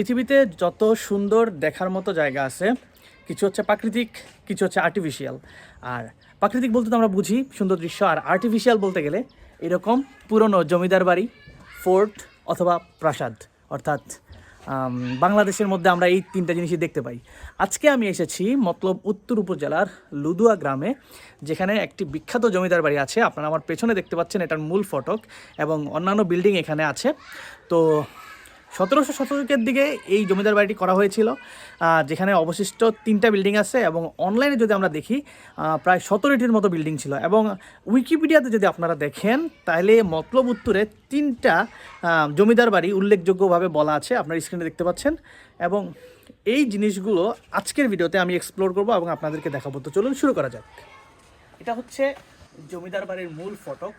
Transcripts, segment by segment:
পৃথিবীতে যত সুন্দর দেখার মতো জায়গা আছে, কিছু হচ্ছে প্রাকৃতিক, কিছু হচ্ছে আর্টিফিশিয়াল আর প্রাকৃতিক বলতে তো আমরা বুঝি, সুন্দর দৃশ্য। আর আর্টিফিশিয়াল বলতে গেলে এরকম পুরনো জমিদার বাড়ি, ফোর্ট অথবা প্রাসাদ। অর্থাৎ বাংলাদেশের মধ্যে আমরা এই তিনটা জিনিসই দেখতে পাই। আজকে আমি এসেছি মতলব উত্তর উপজেলার লুদুয়া গ্রামে, যেখানে একটি বিখ্যাত জমিদার বাড়ি আছে। আপনারা আমার পেছনে দেখতে পাচ্ছেন এটার মূল ফটক এবং অন্যান্য বিল্ডিং এখানে আছে। তো সতেরোশো শতকের দিকে এই জমিদার বাড়িটি করা হয়েছিল যেখানে অবশিষ্ট তিনটা বিল্ডিং আছে এবং অনলাইনে যদি আমরা দেখি প্রায় সতেরোটির মতো বিল্ডিং ছিল। এবং উইকিপিডিয়াতে যদি আপনারা দেখেন, তাহলে মতলব উত্তরে তিনটা জমিদার বাড়ি উল্লেখযোগ্যভাবে বলা আছে, আপনার স্ক্রিনে দেখতে পাচ্ছেন। এবং এই জিনিসগুলো আজকের ভিডিওতে আমি এক্সপ্লোর করব এবং আপনাদেরকে দেখাবো। তো চলুন শুরু করা যাক। এটা হচ্ছে জমিদার বাড়ির মূল ফটক।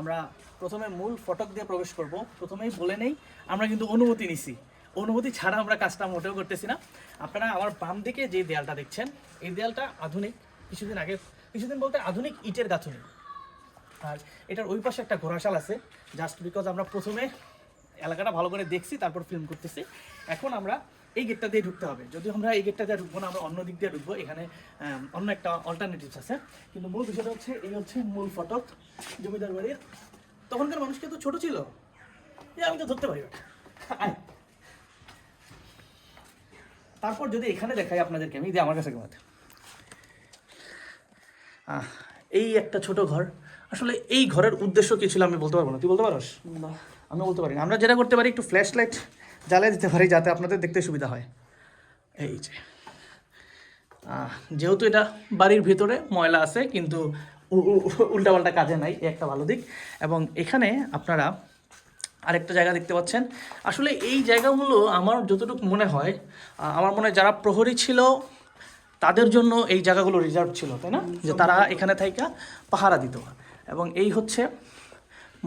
আমরা প্রথমে মূল ফটক দিয়ে প্রবেশ করব। প্রথমেই বলে নেই, আমরা কিন্তু অনুমতি নিছি। অনুমতি ছাড়া আমরা কাজটা মোটেও করতেছি না। আপনারা আমার বাম দিকে যে দেয়ালটা দেখছেন, এই দেয়ালটা আধুনিক, কিছুদিন আগে, কিছুদিন বলতে আধুনিক ইটের গাঁথুনি। আর এটার ওই পাশে একটা ঘোড়াশাল আছে জাস্ট বিকজ আমরা প্রথমে এলাকাটা ভালো করে দেখছি, তারপর ফিল্ম করতেছি। এখন আমরা এই গেটটা দিয়ে ঢুকতে হবে। যদি আমরা এই গেটটা দিয়ে ঢুকবো না আমরা অন্য দিক দিয়ে ঢুকবো। এখানে অন্য একটা অল্টারনেটিভস আছে। কিন্তু মূল বিষয়টা হচ্ছে এই হচ্ছে মূল ফটক জমিদার বাড়ির তখনকার মানুষ কিন্তু ছোট ছিল? এ আমি তো ধরতে পারি। আয়। তারপর যদি এখানে দেখাই আপনাদেরকে আমি দিয়ে আমার কাছে ঘুমাতে। আহ, এই একটা ছোট ঘর। আসলে এই ঘরের উদ্দেশ্য কি ছিল আমি বলতে পারব না? তুই বলতে পারোস? আমি বলতে পারি আমরা যেটা করতে পারি একটু ফ্ল্যাশ লাইট জ্বালিয়ে দিতে পারি যাতে আপনাদের দেখতে সুবিধা হয়। এই যে। যেহেতু এটা বাড়ির ভিতরে ময়লা আছে, কিন্তু উল্টাপাল্টা কাজে নাই একটা ভালো দিক। এবং এখানে আপনারা আরেকটা জায়গা দেখতে পাচ্ছেন। আসলে এই জায়গাগুলো আমার যতটুকু মনে হয় আমার মনে হয় যারা প্রহরী ছিল, তাদের জন্য এই জায়গাগুলো রিজার্ভ ছিল, তাই না? যে তারা এখানে থাইকা পাহারা দিত। এবং এই হচ্ছে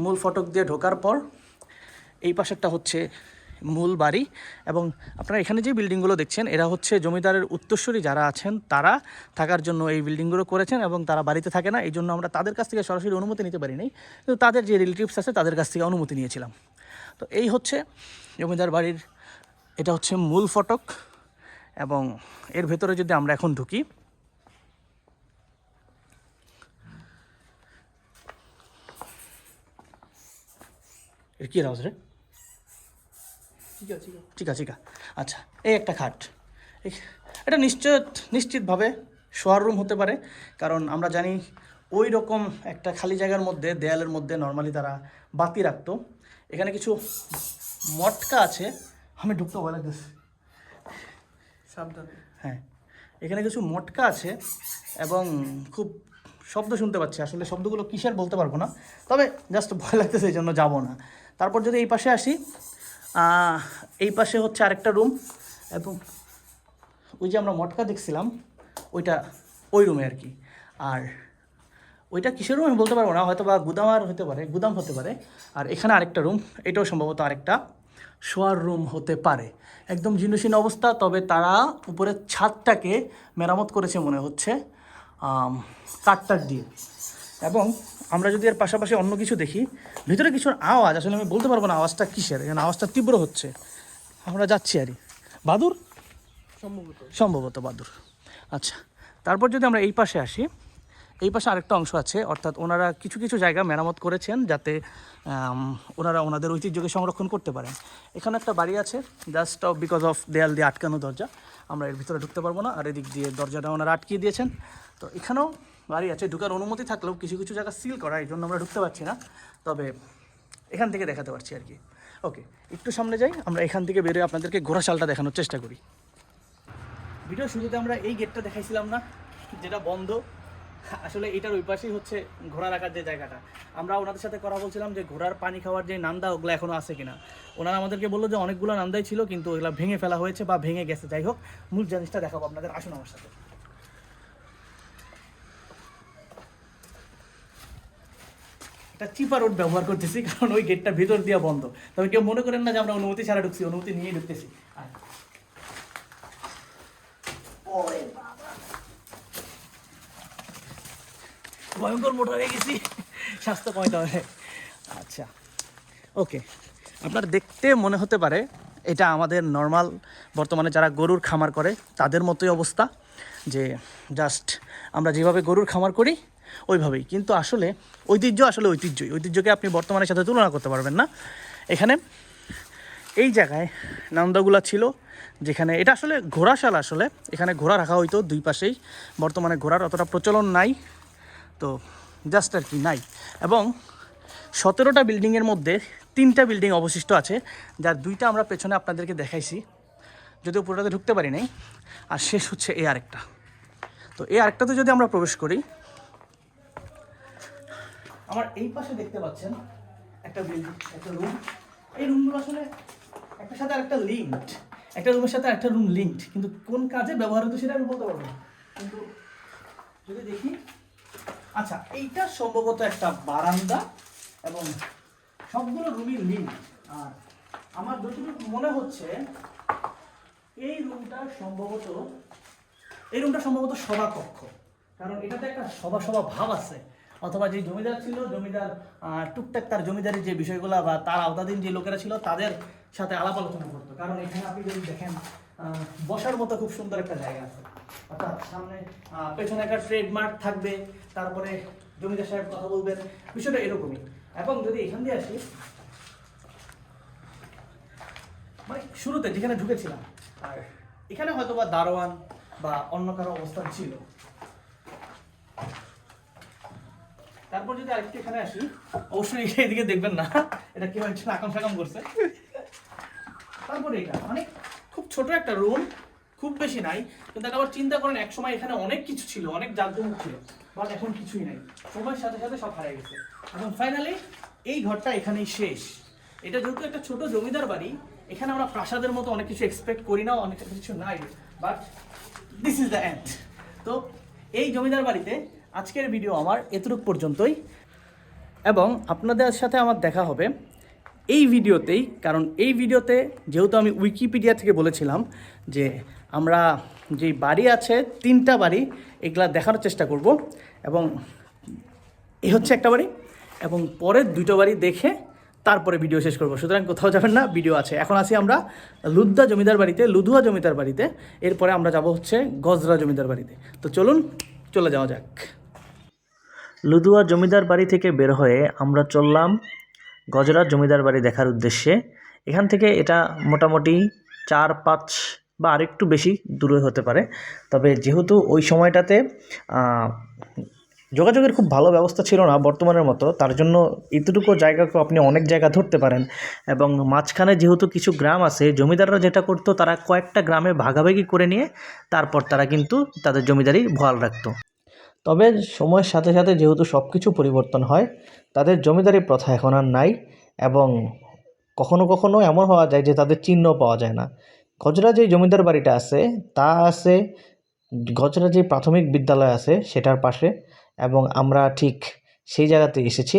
মূল ফটক দিয়ে ঢোকার পর, এই পাশেরটা হচ্ছে মূল বাড়ি এবং আপনারা এখানে যে বিল্ডিংগুলো দেখছেন, এরা হচ্ছে জমিদারের উত্তরসূরি যারা আছেন, তারা থাকার জন্য এই বিল্ডিংগুলো করেছেন এবং তারা বাড়িতে থাকে না। এই জন্য আমরা তাদের কাছ থেকে সরাসরি অনুমতি নিতে পারি নাই কিন্তু তাদের যে রিলেটিভস আছে, তাদের কাছ থেকে অনুমতি নিয়েছিলাম। তো এই হচ্ছে জমিদার বাড়ির, এটা হচ্ছে মূল ফটক এবং এর ভেতরে যদি আমরা এখন ঢুকি, এর কী আওয়াজ রে? ঠিক আছে ঠিক ঠিক আছে ঠিক আচ্ছা এই একটা খাট। এটা নিশ্চিত নিশ্চিতভাবে শোয়ার রুম হতে পারে কারণ আমরা জানি ওই রকম একটা খালি জায়গার মধ্যে দেয়ালের মধ্যে নর্মালি তারা বাতি রাখতো। এখানে কিছু মটকা আছে। আমি ঢুকতে ভয় লাগতেছে সাবধানে। হ্যাঁ। এখানে কিছু মটকা আছে এবং খুব শব্দ শুনতে পাচ্ছি। আসলে শব্দগুলো কিসের বলতে পারব না। তবে জাস্ট ভয় লাগতেছে এই জন্য যাব না। তারপর যদি এই পাশে আসি এই পাশে হচ্ছে আরেকটা রুম এবং ওই যে আমরা মটকা দেখছিলাম, ওইটা ওই রুমে আর কি। আর ওইটা কিসের রুম আমি বলতে পারব না হয়তো বা গুদামার হতে পারে, গুদাম হতে পারে। আর এখানে আরেকটা রুম এটাও সম্ভবত আরেকটা শোয়ার রুম হতে পারে। একদম জীর্ণশীর্ণ অবস্থা, তবে তারা উপরের ছাদটাকে মেরামত করেছে মনে হচ্ছে কাঠটার দিয়ে। এবং আমরা যদি এর পাশাপাশি অন্য কিছু দেখি ভিতরে কিছুর আওয়াজ আসলে আমি বলতে পারব না আওয়াজটা কিসের এখানে আওয়াজটা তীব্র হচ্ছে। আমরা যাচ্ছি আরই। বাদুর? সম্ভবত। সম্ভবত বাদুর। আচ্ছা তারপর যদি আমরা এই পাশে আসি এই পাশে আরেকটা অংশ আছে অর্থাৎ ওনারা কিছু কিছু জায়গা মেরামত করেছেন যাতে ওনারা ওনাদের ঐতিহ্যকে সংরক্ষণ করতে পারেন। এখানে একটা বাড়ি আছে জাস্ট অফ বিকজ অফ দেয়াল দিয়ে আটকানো দরজা। আমরা এর ভিতরে ঢুকতে পারব না আর এদিক দিয়ে দরজাটা ওনারা আটকিয়ে দিয়েছেন। তো এখানেও বাড়ি আছে, ঢুকার অনুমতি থাকলেও কিছু কিছু জায়গা সিল করা, এই জন্য আমরা ঢুকতে পারছি না। তবে এখান থেকে দেখাতে পারছি আর কি। ওকে একটু সামনে যাই, আমরা এখান থেকে বেরোয় আপনাদেরকে ঘোড়াশালটা দেখানোর চেষ্টা করি। ভিডিও শুরুতে আমরা এই গেটটা দেখাইছিলাম না, যেটা বন্ধ। আসলে এটার ওই পাশেই হচ্ছে ঘোড়া রাখার যে জায়গাটা। আমরা ওনাদের সাথে কথা বলছিলাম যে ঘোড়ার পানি খাওয়ার যে নান্দা, ওগুলো এখনও আছে কিনা। ওনারা আমাদেরকে বলল যে অনেকগুলো নান্দাই ছিল, কিন্তু ওগুলো ভেঙে ফেলা হয়েছে বা ভেঙে গেছে। যাই হোক, মূল জিনিসটা দেখাবো আপনাদের, আসুন আমার সাথে। একটা চিপা রোড ব্যবহার করতেছি, কারণ ওই গেটটা ভিতর দিয়ে বন্ধ। তবে কেউ মনে করেন না যে আমরা অনুমতি ছাড়া ঢুকছি, অনুমতি নিয়ে ঢুকতেছি। ভয়ঙ্কর মোটা হয়ে গেছি। স্বাস্থ্য কমাইতে হবে। আচ্ছা। ওকে। আপনার দেখতে মনে হতে পারে, এটা আমাদের নর্মাল বর্তমানে যারা গরুর খামার করে, তাদের মতোই অবস্থা। যে জাস্ট আমরা যেভাবে গরুর খামার করি ওইভাবেই। কিন্তু আসলে ঐতিহ্য আসলে ঐতিহ্যই। ঐতিহ্যকে আপনি বর্তমানের সাথে তুলনা করতে পারবেন না। এখানে এই জায়গায় নান্দাগুলা ছিল, যেখানে এটা আসলে ঘোড়াশাল আসলে। এখানে ঘোড়া রাখা হইতো দুই পাশেই। বর্তমানে ঘোড়ার অতটা প্রচলন নাই। তো জাস্ট আর কি নাই। এবং সতেরোটা বিল্ডিংয়ের মধ্যে তিনটা বিল্ডিং অবশিষ্ট আছে, যার দুইটা আমরা পেছনে আপনাদেরকে দেখাইছি। যদিও পুরোটাতে ঢুকতে পারি নাই। আর শেষ হচ্ছে এ আরেকটা। তো এই আরেকটাতে যদি আমরা প্রবেশ করি আমার এই পাশে দেখতে পাচ্ছেন একটা বিল্ডিং একটা রুম এই রুমগুলো আসলে একটার সাথে আরেকটা লিঙ্কড একটা রুমের সাথে একটা রুম লিঙ্কড কিন্তু কোন কাজে ব্যবহার হতো সেটা আমি বলতে পারব না। কিন্তু যদি দেখি আচ্ছা এইটা সম্ভবত একটা বারান্দা এবং সবগুলো রুমই লিঙ্ক আর আমার যতটুকু মনে হচ্ছে, এই রুমটা সম্ভবত, এই রুমটা সম্ভবত সভা কক্ষ কারণ এটাতে একটা সভা সভা ভাব আছে। অথবা যে জমিদার ছিল, জমিদার টুকটাক তার জমিদারি যে বিষয়গুলো বা তার আওতাধীন যে লোকেরা ছিল, তাদের সাথে আলাপ আলোচনা করতো। কারণ এখানে আপনি যদি দেখেন বসার মতো খুব সুন্দর একটা জায়গা আছে। অর্থাৎ সামনে পেছনে একটা ট্রেডমার্ক থাকবে, তারপরে জমিদার সাহেব কথা বলবেন, বিষয়টা এরকমই। এবং যদি এখান দিয়ে আসি মানে শুরুতে যেখানে ঢুকেছিলাম, আর এখানে হয়তো বা দারোয়ান বা অন্য কারও অবস্থান ছিল তারপর যদি আরেকটু এখানে আসি, অবশ্যই এদিকে দেখবেন না। এটা কেউ একজন আকাম সাকাম করছে। তারপরে এটা, অনেক, খুব ছোট একটা রুম খুব বেশি নাই। কিন্তু আবার চিন্তা করেন এক সময় এখানে অনেক কিছু ছিল, অনেক জাঁকজমক ছিল বাট এখন কিছুই নাই। সময়ের সাথে সাথে সব হারিয়ে গেছে। এখন ফাইনালি এই ঘরটা এখানেই শেষ। এটা যেহেতু একটা ছোট জমিদার বাড়ি, এখানে আমরা প্রাসাদের মতো অনেক কিছু এক্সপেক্ট করি না, অনেক কিছু নাই but this is the end তো এই জমিদার বাড়িতে আজকের ভিডিও আমার এতটুক পর্যন্তই। এবং আপনাদের সাথে আমার দেখা হবে এই ভিডিওতেই, কারণ এই ভিডিওতে যেহেতু আমি উইকিপিডিয়া থেকে বলেছিলাম যে আমরা যে বাড়ি আছে, তিনটা বাড়ি, এগুলা দেখানোর চেষ্টা করব। এবং এই হচ্ছে একটা বাড়ি, এবং পরের দুটো বাড়ি দেখে তারপরে ভিডিও শেষ করব। সুতরাং কোথাও যাবেন না ভিডিও আছে। এখন আছি আমরা লুদ্দা জমিদার বাড়িতে, লুধুয়া জমিদার বাড়িতে। এরপরে আমরা যাব হচ্ছে গজরা জমিদার বাড়িতে। তো চলুন, চলে যাওয়া যাক। লুধুয়া জমিদার বাড়ি থেকে বের হয়ে আমরা চললাম গজরা জমিদার বাড়ি দেখার উদ্দেশ্যে। এখান থেকে এটা মোটামুটি চার, পাঁচ বা আরেকটু বেশি দূরে হতে পারে। তবে যেহেতু ওই সময়টাতে যোগাযোগের খুব ভালো ব্যবস্থা ছিল না বর্তমানের মতো, তার জন্য এতটুকু জায়গাকে আপনি অনেক জায়গা ধরতে পারেন। এবং মাঝখানে যেহেতু কিছু গ্রাম আছে, জমিদাররা যেটা করতো, তারা কয়েকটা গ্রামে ভাগাভাগি করে নিয়ে, তারপর তারা কিন্তু তাদের জমিদারি ভয়াল রাখতো। তবে সময়ের সাথে সাথে যেহেতু সব কিছু পরিবর্তন হয়, তাদের জমিদারি প্রথা এখন আর নাই এবং কখনো কখনো এমন হওয়া যায় যে তাদের চিহ্ন পাওয়া যায় না। গজরা যে জমিদার বাড়িটা আছে, তা আছে, গজরা যে প্রাথমিক বিদ্যালয় আছে সেটার পাশে এবং আমরা ঠিক সেই জায়গাতে এসেছি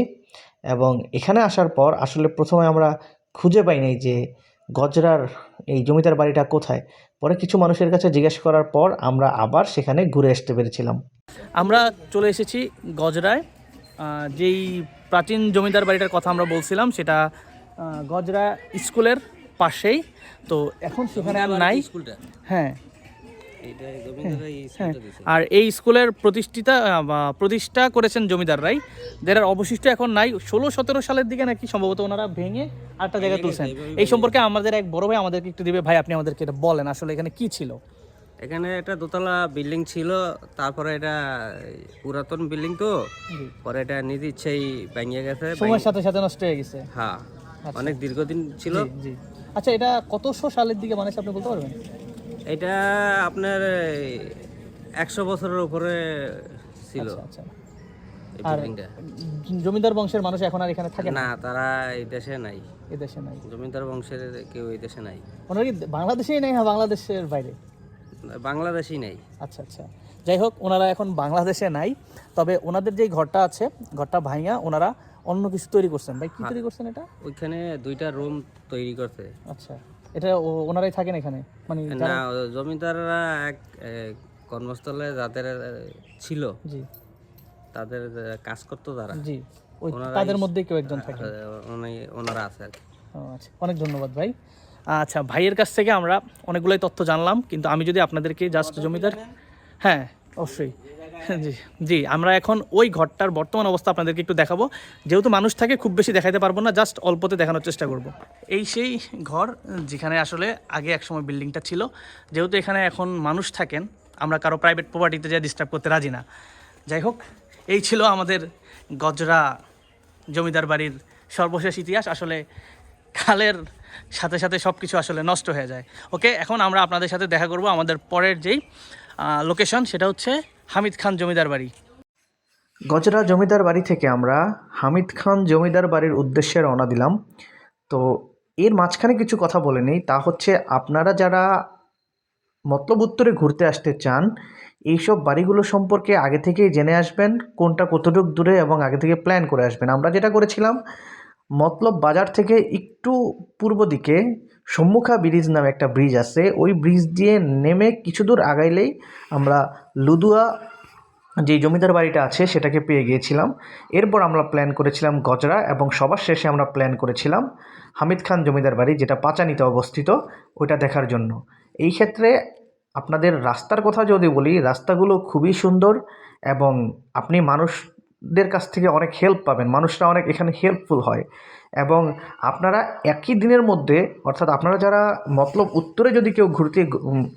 এবং এখানে আসার পর আসলে প্রথমে আমরা খুঁজে পাই নাই যে গজরার এই জমিদার বাড়িটা কোথায়। পরে কিছু মানুষের কাছে জিজ্ঞেস করার পর আমরা আবার সেখানে ঘুরে আসতে পেরেছিলাম। আমরা চলে এসেছি গজরায়। যেই প্রাচীন জমিদার বাড়িটার কথা আমরা বলছিলাম সেটা গজরা স্কুলের পাশেই। তো এখন সেখানে আর নাই। হ্যাঁ। হ্যাঁ দিয়েছে আর এই স্কুলের প্রতিষ্ঠিতা প্রতিষ্ঠা করেছেন জমিদাররাই। যারা অবশিষ্ট এখন নাই। ষোলো সতেরো সালের দিকে নাকি সম্ভবত ওনারা ভেঙে আরেকটা জায়গায় তুলছেন। এই সম্পর্কে আমাদের এক বড় ভাই আমাদেরকে একটু দিবে। ভাই আপনি আমাদেরকে এটা বলেন আসলে এখানে কি ছিল? এখানে একটা দোতলা বিল্ডিং ছিল তারপরে এটা পুরাতন বিল্ডিং তো পরে এটা নিজ ইচ্ছেই ভেঙে গেছে সময়ের সাথে সাথে নষ্ট হয়ে গেছে। হ্যাঁ অনেক দীর্ঘদিন ছিল। জি, আচ্ছা এটা কতশো সালের দিকে মানে আপনি বলতে পারবেন? এটা আপনার একশো বছরের উপরে ছিল। আচ্ছা আর জমিদার বংশের মানুষ এখন আর এখানে থাকে না? তারা এই দেশে নাই। এ দেশে নাই। জমিদার বংশের কেউ এই দেশে নাই। ওনারা কি বাংলাদেশেই নাই হ্যাঁ বাংলাদেশের বাইরে। বাংলাদেশই নেই। আচ্ছা আচ্ছা। যাই হোক ওনারা এখন বাংলাদেশে নাই। তবে ওনাদের যে ঘরটা আছে ঘরটা ভাইয়া ওনারা অন্য কিছু তৈরি করছেন। ভাই কি তৈরি করছেন এটা? ওইখানে দুইটা রুম তৈরি করছে। আচ্ছা। এটা ওনারাই থাকেন এখানে? মানে না জমিদাররা এক কর্মস্থলে যাদের ছিল। জি। তাদের কাজ করতো তারা। জি। তাদের মধ্যে কেউ একজন থাকে। ওনারা আছে আর কি। আচ্ছা। অনেক ধন্যবাদ ভাই। আচ্ছা ভাইয়ের কাছ থেকে আমরা অনেকগুলোই তথ্য জানলাম কিন্তু আমি যদি আপনাদেরকে জাস্ট জমিদার হ্যাঁ অবশ্যই। জি জি আমরা এখন ওই ঘরটার বর্তমান অবস্থা আপনাদেরকে একটু দেখাবো। যেহেতু মানুষ থাকে খুব বেশি দেখাতে পারব না জাস্ট অল্পতে দেখানোর চেষ্টা করব। এই সেই ঘর যেখানে আসলে আগে একসময় বিল্ডিংটা ছিল। যেহেতু এখানে এখন মানুষ থাকেন আমরা কারও প্রাইভেট প্রপার্টিতে যা ডিস্টার্ব করতে রাজি না। যাই হোক এই ছিল আমাদের গজরা জমিদার বাড়ির সর্বশেষ ইতিহাস। আসলে কালের সাথে সাথে সব কিছু আসলে নষ্ট হয়ে যায়। ওকে, এখন আমরা আপনাদের সাথে দেখা করব আমাদের পরের যেই লোকেশন সেটা হচ্ছে হামিদ খান জমিদার বাড়ি। গজরা জমিদার বাড়ি থেকে আমরা হামিদ খান জমিদার বাড়ির উদ্দেশ্যে রওনা দিলাম। তো এর মাঝখানে কিছু কথা বলে নেই, তা হচ্ছে আপনারা যারা মতলব উত্তরে ঘুরতে আসতে চান, এইসব বাড়িগুলো সম্পর্কে আগে থেকেই জেনে আসবেন, কোনটা কতটুক দূরে এবং আগে থেকে প্ল্যান করে আসবেন। আমরা যেটা করেছিলাম মতলব বাজার থেকে একটু পূর্ব দিকে সম্মুখা ব্রিজ নামে একটা ব্রিজ আছে। ওই ব্রিজ দিয়ে নেমে কিছু দূর আগাইলেই আমরা লুদুয়া যে জমিদার বাড়িটা আছে সেটাকে পেয়ে গিয়েছিলাম। এরপর আমরা প্ল্যান করেছিলাম গজরা এবং সবার শেষে আমরা প্ল্যান করেছিলাম হামিদ খান জমিদার বাড়ি যেটা পাচানিতে অবস্থিত, ওইটা দেখার জন্য। এই ক্ষেত্রে আপনাদের রাস্তার কথা যদি বলি, রাস্তাগুলো খুবই সুন্দর এবং আপনি মানুষদের কাছ থেকে অনেক হেল্প পাবেন। মানুষরা অনেক এখানে হেল্পফুল হয়। এবং আপনারা একই দিনের মধ্যে, অর্থাৎ আপনারা যারা মতলব উত্তরে যদি কেউ ঘুরতে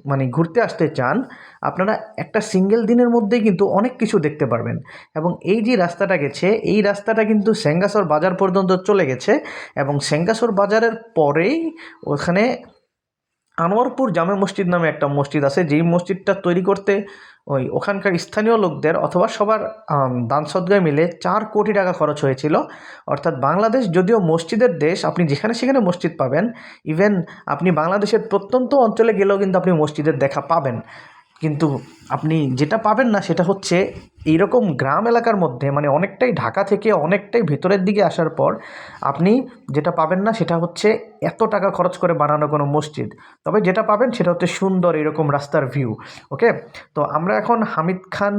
মানে ঘুরতে আসতে চান, আপনারা একটা সিঙ্গেল দিনের মধ্যেই কিন্তু অনেক কিছু দেখতে পারবেন। এবং এই যে রাস্তাটা গেছে, এই রাস্তাটা কিন্তু সেঙ্গাসর বাজার পর্যন্ত চলে গেছে। এবং সেঙ্গাসর বাজারের পরেই ওখানে আনোয়ারপুর জামে মসজিদ নামে একটা মসজিদ আছে, যেই মসজিদটা তৈরি করতে ওই ওখানকার স্থানীয় লোকদের অথবা সবার দান সদ্গায় মিলে চার কোটি টাকা খরচ হয়েছিল। অর্থাৎ বাংলাদেশ যদিও মসজিদের দেশ, আপনি যেখানে সেখানে মসজিদ পাবেন, ইভেন আপনি বাংলাদেশের প্রত্যন্ত অঞ্চলে গেলেও কিন্তু আপনি মসজিদের দেখা পাবেন। কিন্তু আপনি যেটা পাবেন না সেটা হচ্ছে এইরকম গ্রাম এলাকার মধ্যে মানে অনেকটাই ঢাকা থেকে অনেকটাই ভেতরের দিকে আসার পর আপনি যেটা পাবেন না সেটা হচ্ছে এত টাকা খরচ করে বানানো কোনো মসজিদ। তবে যেটা পাবেন সেটা হচ্ছে সুন্দর এরকম রাস্তার ভিউ ওকে তো আমরা এখন হামিদ খান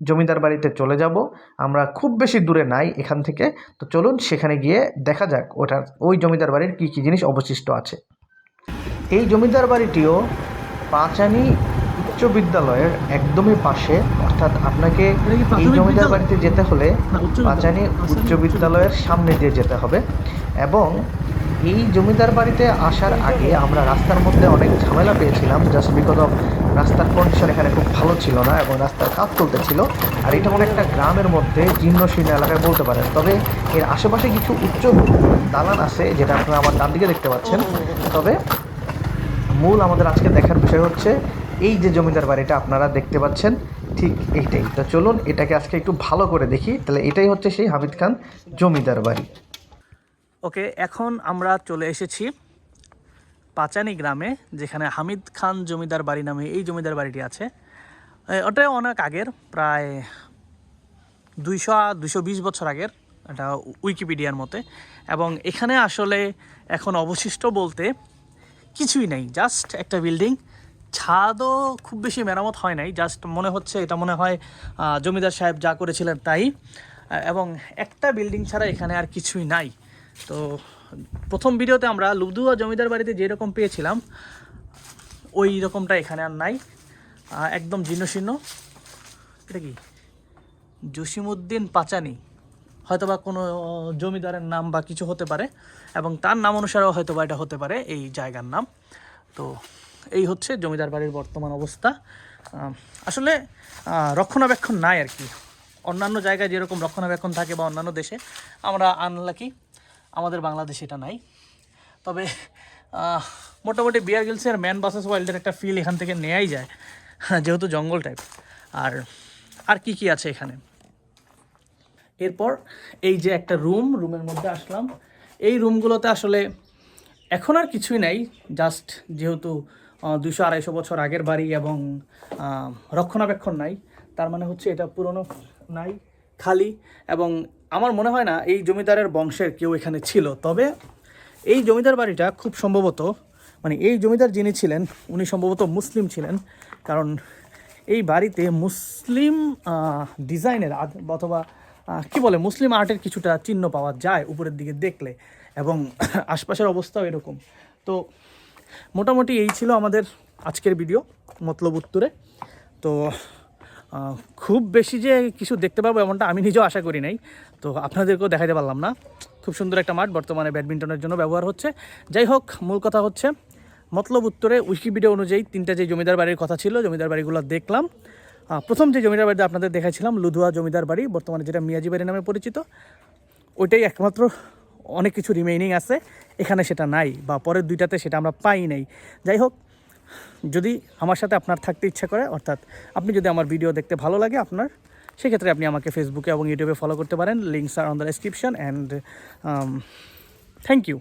জমিদার বাড়িতে চলে যাব। আমরা খুব বেশি দূরে নাই এখান থেকে। তো চলুন সেখানে গিয়ে দেখা যাক ওটার, ওই জমিদার বাড়ির কী কী জিনিস অবশিষ্ট আছে। এই জমিদার বাড়িটিও পাঁচানি উচ্চ বিদ্যালয়ের একদমই পাশে অর্থাৎ আপনাকে এই জমিদার বাড়িতে যেতে হলে পাঁচানি উচ্চ বিদ্যালয়ের সামনে দিয়ে যেতে হবে। এবং এই জমিদার বাড়িতে আসার আগে আমরা রাস্তার মধ্যে অনেক ঝামেলা পেয়েছিলাম। জাস্ট বিকজ অফ রাস্তার কন্ডিশন এখানে খুব ভালো ছিল না এবং রাস্তার কাজ চলতেছিল। আর এটা অনেকটা গ্রামের মধ্যে জীর্ণ শীর্ণ এলাকায় বলতে পারেন। তবে এর আশেপাশে কিছু উচ্চ দালান আছে যেটা আপনারা আমার ডান দিকে দেখতে পাচ্ছেন। তবে মূল আমাদের আজকে দেখার বিষয় হচ্ছে এই যে জমিদার বাড়িটা আপনারা দেখতে পাচ্ছেন, ঠিক এইটাই। তো চলুন এটাকে আজকে একটু ভালো করে দেখি। তাহলে এটাই হচ্ছে সেই হামিদ খান জমিদার বাড়ি। ওকে, এখন আমরা চলে এসেছি পাচানি গ্রামে, যেখানে হামিদ খান জমিদার বাড়ি নামে এই জমিদার বাড়িটি আছে। ওটা অনেক আগের, প্রায় দুইশো দুইশো বিশ বছর আগের, এটা উইকিপিডিয়ার মতে। এবং এখানে আসলে এখন অবশিষ্ট বলতে কিছুই নেই, জাস্ট একটা বিল্ডিং। ছাদও খুব বেশি মেরামত হয় নাই জাস্ট মনে হচ্ছে এটা মনে হয় জমিদার সাহেব যা করেছিলেন তাই। এবং একটা বিল্ডিং ছাড়া এখানে আর কিছুই নাই। তো প্রথম ভিডিওতে আমরা লুদুয়া জমিদার বাড়িতে যেরকম পেয়েছিলাম, ওই রকমটা এখানে আর নাই। একদম জীর্ণশীর্ণ এটা কি? জসিমউদ্দিন পাচানি। হয়তোবা কোনো জমিদারের নাম বা কিছু হতে পারে, এবং তার নাম অনুসারেও হয়তোবা এটা হতে পারে, এই জায়গার নাম। তো এই হচ্ছে জমিদার বাড়ির বর্তমান অবস্থা। আসলে রক্ষণাবেক্ষণ নাই আর কি। অন্যান্য জায়গায় যেরকম রক্ষণাবেক্ষণ থাকে বা অন্যান্য দেশে, আমরা আনলাকি আমাদের বাংলাদেশে এটা নাই। তবে মোটামুটি বিয়ার গিলসের ম্যান বাসেস ওয়াইল্ডের একটা ফিল এখান থেকে নেয়াই যায় যেহেতু জঙ্গল টাইপ আর আর কি কি আছে এখানে? এরপর এই যে একটা রুম রুমের মধ্যে আসলাম। এই রুমগুলোতে আসলে এখন আর কিছুই নাই জাস্ট যেহেতু দুশো আড়াইশো বছর আগের বাড়ি এবং রক্ষণাবেক্ষণ নাই। তার মানে হচ্ছে এটা পুরনো নাই, খালি। এবং আমার মনে হয় না এই জমিদারের বংশের কেউ এখানে ছিল। তবে এই জমিদার বাড়িটা খুব সম্ভবত মানে এই জমিদার যিনি ছিলেন, উনি সম্ভবত মুসলিম ছিলেন। কারণ এই বাড়িতে মুসলিম ডিজাইনের অথবা কি বলে, মুসলিম আর্টের কিছুটা চিহ্ন পাওয়া যায় উপরের দিকে দেখলে। এবং আশপাশের অবস্থাও এরকম। তো মোটামুটি এই ছিল আমাদের আজকের ভিডিও মতলব উত্তরে। তো খুব বেশি যে কিছু দেখতে পাবো এমনটা আমি নিজেও আশা করি নাই। তো আপনাদেরকেও দেখাতে পারলাম না। খুব সুন্দর একটা মাঠ বর্তমানে ব্যাডমিন্টনের জন্য ব্যবহার হচ্ছে। যাই হোক, মূল কথা হচ্ছে, মতলব উত্তরে উইকিপিডিয়া অনুযায়ী তিনটা যে জমিদার বাড়ির কথা ছিল, জমিদার বাড়িগুলো দেখলাম। প্রথম যে জমিদার বাড়িতে আপনাদের দেখাছিলাম লুধুয়া জমিদার বাড়ি, বর্তমানে যেটা মিয়াজি বাড়ি নামে পরিচিত, ওইটাই একমাত্র অনেক কিছু রিমেইনিং আছে, এখানে সেটা নাই বা পরের দুইটাতে সেটা আমরা পাই নাই। যাই হোক, যদি আমার সাথে আপনার থাকতে ইচ্ছা করে, অর্থাৎ আপনি যদি আমার ভিডিও দেখতে ভালো লাগে আপনার, সেক্ষেত্রে আপনি আমাকে ফেসবুকে এবং ইউটিউবে ফলো করতে পারেন। Links are on the description and thank you